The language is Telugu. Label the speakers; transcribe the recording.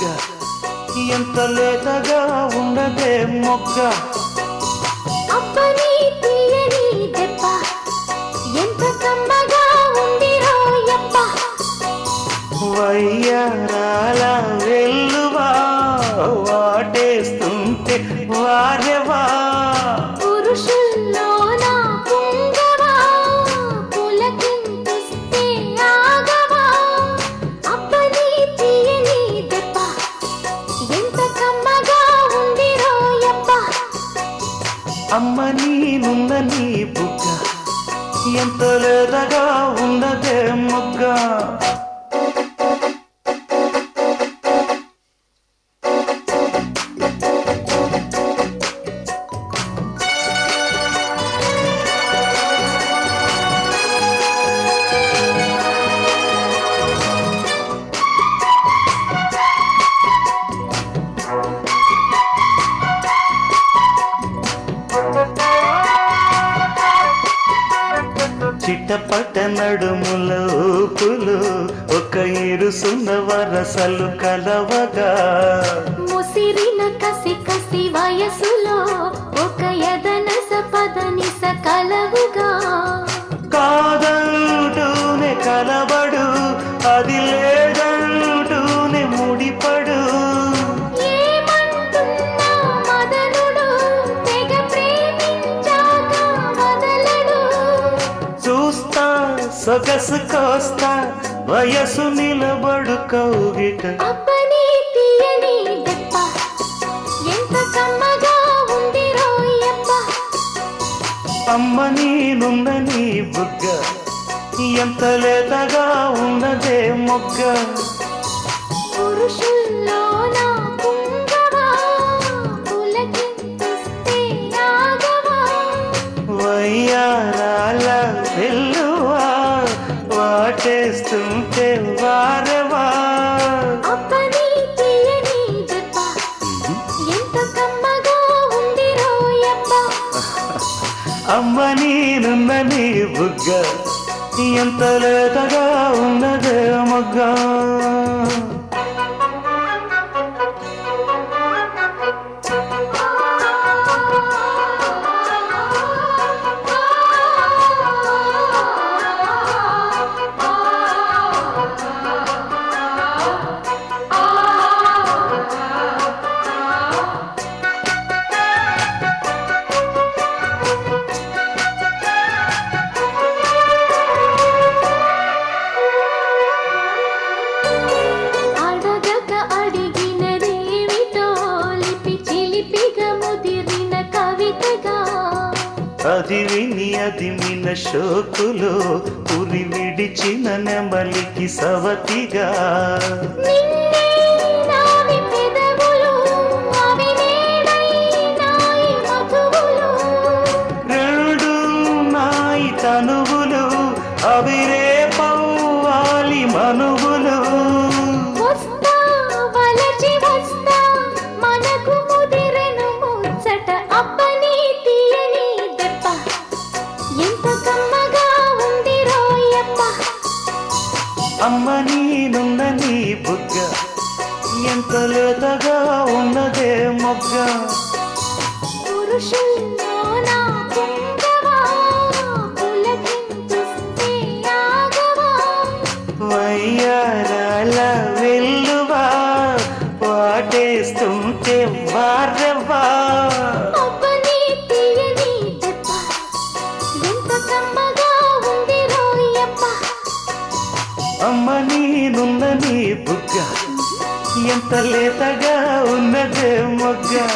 Speaker 1: బుగ్గ ఎంత లేతగా ఉండదే మొగ్గ వయ్యారాల వెల్లువా వాటేస్తుంటే వారెవా అమ్మ నీ బుగ్గ. ఎంత లేదగా ఉన్నదే మొగ్గ. చిట్టపట నడుముల ఊపులు ఒక ఇరుసున్న వరసలు కలవగా.
Speaker 2: ముసిరిన కసి కసి వయసులో ఒక యదనస పదనిస కలవుగా.
Speaker 1: కాదంటూనే కలబడు అది సొగసు కోస్తా వయసు నిలబడు కౌగిట. అమ్మ నీనుందని బుగ్గ ఎంత లేతగా ఉన్నదే మొగ్గ.
Speaker 2: పురుషుల్లోన
Speaker 1: అమ్మ నీనుందని బుగ్గ. ఎంత లేతగా ఉన్నదే మొగ్గ. అది విని అది మిన షోకులో ఉరి విడిచిన నెమలికి సవతిగా.
Speaker 2: నిన్నే ఎంత
Speaker 1: లేతగా ఉన్నదే మొగ్గ వయ్యారాల వెల్లువా? వాటేస్తుంటే వారెవ్వా అమ్మ నీనున్న నీ బుగ్గ. ఎంత లేతగా ఉన్నదే మొగ్గ.